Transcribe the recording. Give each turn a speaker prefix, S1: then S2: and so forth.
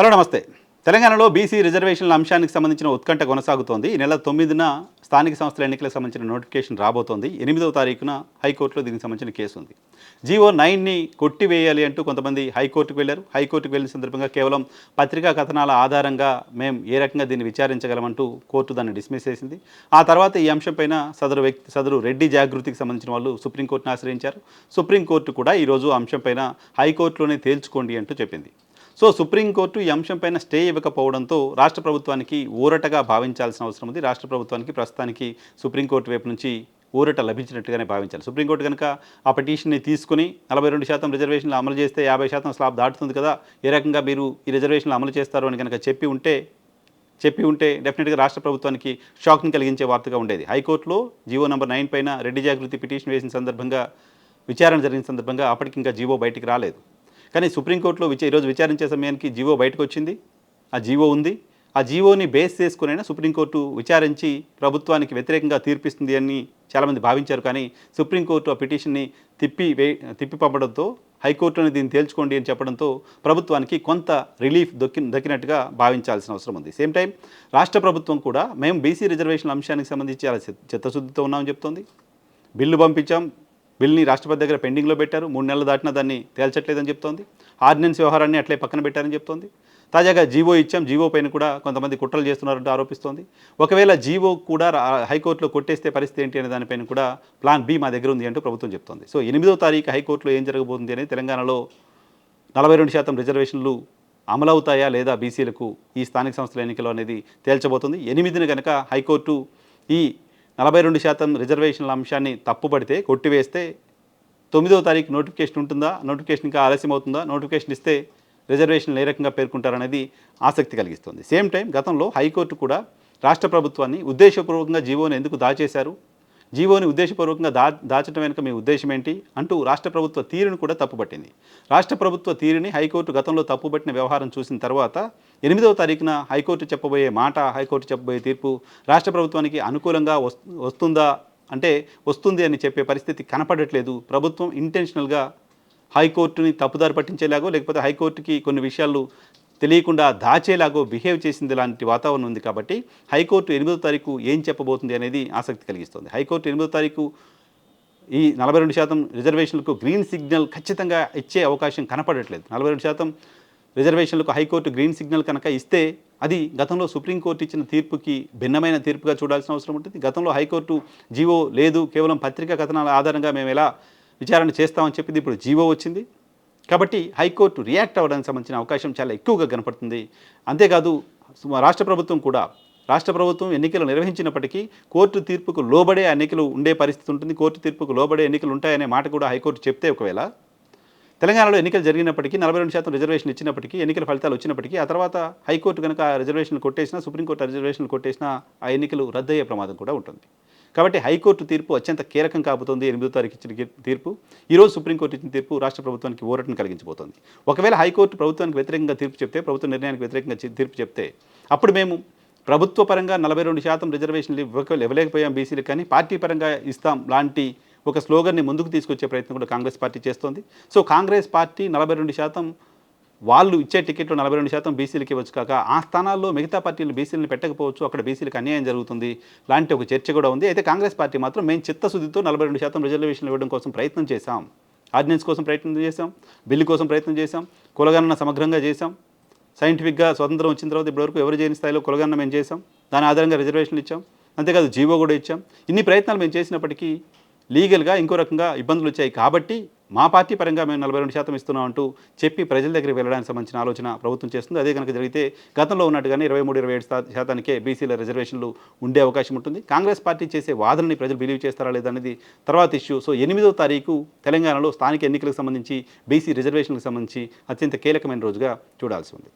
S1: Hello నమస్తే. తెలంగాణలో BC రిజర్వేషన్ల అంశానికి సంబంధించిన ఉత్కంఠ కొనసాగుతోంది. ఈ నెల తొమ్మిదిన స్థానిక సంస్థల ఎన్నికలకు సంబంధించిన నోటిఫికేషన్ రాబోతోంది. ఎనిమిదవ తారీఖున హైకోర్టులో దీనికి సంబంధించిన కేసు ఉంది. జీవో నైన్ని కొట్టివేయాలి అంటూ కొంతమంది హైకోర్టుకు వెళ్ళారు. హైకోర్టుకు వెళ్ళిన సందర్భంగా కేవలం పత్రికా కథనాల ఆధారంగా మేము ఏ రకంగా దీన్ని విచారించగలమంటూ కోర్టు దాన్ని డిస్మిస్ చేసింది. ఆ తర్వాత ఈ అంశంపైన సదరు వ్యక్తి సదరు రెడ్డి జాగృతికి సంబంధించిన వాళ్ళు సుప్రీంకోర్టును ఆశ్రయించారు. సుప్రీంకోర్టు కూడా ఈరోజు అంశంపైన హైకోర్టులోనే తేల్చుకోండి అంటూ చెప్పింది. సో సుప్రీంకోర్టు ఈ అంశంపైన స్టే ఇవ్వకపోవడంతో రాష్ట్ర ప్రభుత్వానికి ఊరటగా భావించాల్సిన అవసరం ఉంది. రాష్ట్ర ప్రభుత్వానికి ప్రస్తుతానికి సుప్రీంకోర్టు వైపు నుంచి ఊరట లభించినట్టుగానే భావించాలి. సుప్రీంకోర్టు కనుక ఆ పిటిషన్ని తీసుకుని నలభై రెండు శాతం రిజర్వేషన్లు అమలు చేస్తే యాభై శాతం స్లాబ్ దాటుతుంది కదా ఏ రకంగా మీరు ఈ రిజర్వేషన్లు అమలు చేస్తారు అని కనుక చెప్పి ఉంటే చెప్పి ఉంటే డెఫినెట్గా రాష్ట్ర ప్రభుత్వానికి షాక్ని కలిగించే వార్తగా ఉండేది. హైకోర్టులో జీవో నెంబర్ నైన్ పైన రెడ్డి జాగృతి పిటిషన్ వేసిన సందర్భంగా విచారణ జరిగిన సందర్భంగా అప్పటికి ఇంకా జీవో బయటికి రాలేదు. కానీ సుప్రీంకోర్టులో విచ ఈరోజు విచారించే సమయానికి జీవో బయటకు వచ్చింది ఆ జీవో ఉంది. ఆ జీవోని బేస్ చేసుకునైనా సుప్రీంకోర్టు విచారించి ప్రభుత్వానికి వ్యతిరేకంగా తీర్పిస్తుంది అని చాలామంది భావించారు. కానీ సుప్రీంకోర్టు ఆ పిటిషన్ని తిప్పి వే తిప్పి పంపడంతో హైకోర్టుని దీన్ని తేల్చుకోండి అని చెప్పడంతో ప్రభుత్వానికి కొంత రిలీఫ్ దొక్కి దక్కినట్టుగా భావించాల్సిన అవసరం ఉంది. సేమ్ టైం రాష్ట్ర ప్రభుత్వం కూడా మేము బీసీ రిజర్వేషన్ అంశానికి సంబంధించి చాలా చిత్తశుద్ధితో ఉన్నామని చెప్తోంది. బిల్లు పంపించాం. బిల్ని రాష్ట్రపతి దగ్గర పెండింగ్లో పెట్టారు. మూడు నెలలు దాటినా దాన్ని తేల్చట్లేదని చెప్తోంది. ఆర్డినెన్స్ వ్యవహారాన్ని అట్లే పక్కన పెట్టారని చెప్తోంది. తాజాగా జీవో ఇచ్చాం. జీవో పైన కూడా కొంతమంది కుట్రలు చేస్తున్నారంటూ ఆరోపిస్తోంది. ఒకవేళ జీవో కూడా హైకోర్టులో కొట్టేస్తే పరిస్థితి ఏంటి అనే దానిపైన కూడా ప్లాన్ బి మా దగ్గర ఉంది అంటూ ప్రభుత్వం చెప్తోంది. సో ఎనిమిదో తారీఖు హైకోర్టులో ఏం జరగబోతుంది అనేది తెలంగాణలో నలభై రెండు శాతం రిజర్వేషన్లు అమలవుతాయా లేదా బీసీలకు ఈ స్థానిక సంస్థల ఎన్నికలు అనేది తేల్చబోతుంది. ఎనిమిదిని కనుక హైకోర్టు ఈ నలభై రెండు శాతం రిజర్వేషన్ల అంశాన్ని తప్పుపడితే కొట్టివేస్తే తొమ్మిదో తారీఖు నోటిఫికేషన్ ఉంటుందా? నోటిఫికేషన్ ఇంకా ఆలస్యం అవుతుందా? నోటిఫికేషన్ ఇస్తే రిజర్వేషన్లు ఏ రకంగా పేర్కొంటారనేది ఆసక్తి కలిగిస్తుంది. సేమ్ టైం గతంలో హైకోర్టు కూడా రాష్ట్ర ప్రభుత్వాన్ని ఉద్దేశపూర్వకంగా జీవోను ఎందుకు దాచేశారు? జీవోని ఉద్దేశపూర్వకంగా దా దాచడం వెనుక మీ ఉద్దేశం ఏంటి? అంటూ రాష్ట్ర ప్రభుత్వ తీరును కూడా తప్పుపట్టింది. రాష్ట్ర ప్రభుత్వ తీరుని హైకోర్టు గతంలో తప్పుపట్టిన వ్యవహారం చూసిన తర్వాత ఎనిమిదవ తారీఖున హైకోర్టు చెప్పబోయే మాట హైకోర్టు చెప్పబోయే తీర్పు రాష్ట్ర ప్రభుత్వానికి అనుకూలంగా వస్- వస్తుందా? అంటే వస్తుంది అని చెప్పే పరిస్థితి కనపడట్లేదు. ప్రభుత్వం ఇంటెన్షనల్గా హైకోర్టుని తప్పుదారి పట్టించేలాగో లేకపోతే హైకోర్టుకి కొన్ని విషయాలు తెలియకుండా దాచేలాగో బిహేవ్ చేసింది లాంటి వాతావరణం ఉంది కాబట్టి హైకోర్టు ఎనిమిదో తారీఖు ఏం చెప్పబోతుంది అనేది ఆసక్తి కలిగిస్తుంది. హైకోర్టు ఎనిమిదో తారీఖు ఈ నలభై రెండు శాతం రిజర్వేషన్లకు గ్రీన్ సిగ్నల్ ఖచ్చితంగా ఇచ్చే అవకాశం కనపడట్లేదు. నలభై రెండు శాతం రిజర్వేషన్లకు హైకోర్టు గ్రీన్ సిగ్నల్ కనుక ఇస్తే అది గతంలో సుప్రీంకోర్టు ఇచ్చిన తీర్పుకి భిన్నమైన తీర్పుగా చూడాల్సిన అవసరం ఉంటుంది. గతంలో హైకోర్టు జీవో లేదు కేవలం పత్రికా కథనాల ఆధారంగా మేము ఎలా విచారణ చేస్తామని చెప్పింది ఇప్పుడు జీవో వచ్చింది. కాబట్టి హైకోర్టు రియాక్ట్ అవ్వడానికి సంబంధించిన అవకాశం చాలా ఎక్కువగా కనపడుతుంది. అంతేకాదు రాష్ట్ర ప్రభుత్వం కూడా రాష్ట్ర ప్రభుత్వం ఎన్నికలు నిర్వహించినప్పటికీ కోర్టు తీర్పుకు లోబడే ఎన్నికలు ఉండే పరిస్థితి ఉంటుంది. కోర్టు తీర్పుకు లోబడే ఎన్నికలు ఉంటాయనే మాట కూడా హైకోర్టు చెప్తే ఒకవేళ తెలంగాణలో ఎన్నికలు జరిగినప్పటికీ నలభై రెండు శాతం రిజర్వేషన్ ఇచ్చినప్పటికీ ఎన్నికల ఫలితాలు వచ్చినప్పటికీ ఆ తర్వాత హైకోర్టు కనుక రిజర్వేషన్లు కొట్టేసినా సుప్రీంకోర్టు రిజర్వేషన్లు కొట్టేసినా ఆ ఎన్నికలు రద్దయ్యే ప్రమాదం కూడా ఉంటుంది. కాబట్టి హైకోర్టు తీర్పు అత్యంత కీలకం కాబోతోంది. ఎనిమిదో తారీఖు ఇచ్చిన తీర్పు. ఈరోజు సుప్రీంకోర్టు ఇచ్చిన తీర్పు రాష్ట్ర ప్రభుత్వానికి ఊరటను కలిగించబోతోంది. ఒకవేళ హైకోర్టు ప్రభుత్వానికి వ్యతిరేకంగా తీర్పు చెప్తే ప్రభుత్వ నిర్ణయానికి వ్యతిరేకంగా తీర్పు చెప్తే అప్పుడు మేము ప్రభుత్వ పరంగా నలభై రెండు శాతం రిజర్వేషన్లు ఇవ్వక ఇవ్వలేకపోయాం బీసీలకు కానీ పార్టీ పరంగా ఇస్తాం లాంటి ఒక స్లోగన్ని ముందుకు తీసుకొచ్చే ప్రయత్నం కూడా కాంగ్రెస్ పార్టీ చేస్తోంది. సో కాంగ్రెస్ పార్టీ నలభై రెండు శాతం వాళ్ళు ఇచ్చే టికెట్లు నలభై రెండు శాతం బీసీలకి ఇవ్వచ్చు కాక ఆ స్థానాల్లో మిగతా పార్టీలు బీసీలను పెట్టకపోవచ్చు అక్కడ బీసీలకు అన్యాయం జరుగుతుంది లాంటి ఒక చర్చ కూడా ఉంది. అయితే కాంగ్రెస్ పార్టీ మాత్రం మేము చిత్తశుద్ధితో నలభై రెండు శాతం రిజర్వేషన్లు ఇవ్వడం కోసం ప్రయత్నం చేశాం. ఆర్డినెన్స్ కోసం ప్రయత్నం చేశాం బిల్లు కోసం ప్రయత్నం చేశాం కులగణన సమగ్రంగా చేశాం. సైంటిఫిక్గా స్వతంత్రం వచ్చిన తర్వాత ఇప్పటివరకు ఎవరు చేయని స్థాయిలో కులగణన మేము చేశాం. దాని ఆధారంగా రిజర్వేషన్లు ఇచ్చాం. అంతేకాదు జీవో కూడా ఇచ్చాం. ఇన్ని ప్రయత్నాలు మేము చేసినప్పటికీ లీగల్గా ఇంకో రకంగా ఇబ్బందులు వచ్చాయి కాబట్టి మా పార్టీ పరంగా మేము నలభై రెండు శాతం ఇస్తున్నాం అంటూ చెప్పి ప్రజల దగ్గరికి వెళ్ళడానికి సంబంధించిన ఆలోచన ప్రభుత్వం చేస్తుంది. అదే కనుక జరిగితే గతంలో ఉన్నట్టుగానే ఇరవై మూడు ఇరవై ఏడు శాతానికే బీసీల రిజర్వేషన్లు ఉండే అవకాశం ఉంటుంది. కాంగ్రెస్ పార్టీ చేసే వాదనని ప్రజలు బిలీవ్ చేస్తారా లేదా అనేది తర్వాత ఇష్యూ. సో ఎనిమిదో తారీఖు తెలంగాణలో స్థానిక ఎన్నికలకు సంబంధించి బీసీ రిజర్వేషన్లకు సంబంధించి అత్యంత కీలకమైన రోజుగా చూడాల్సి ఉంది.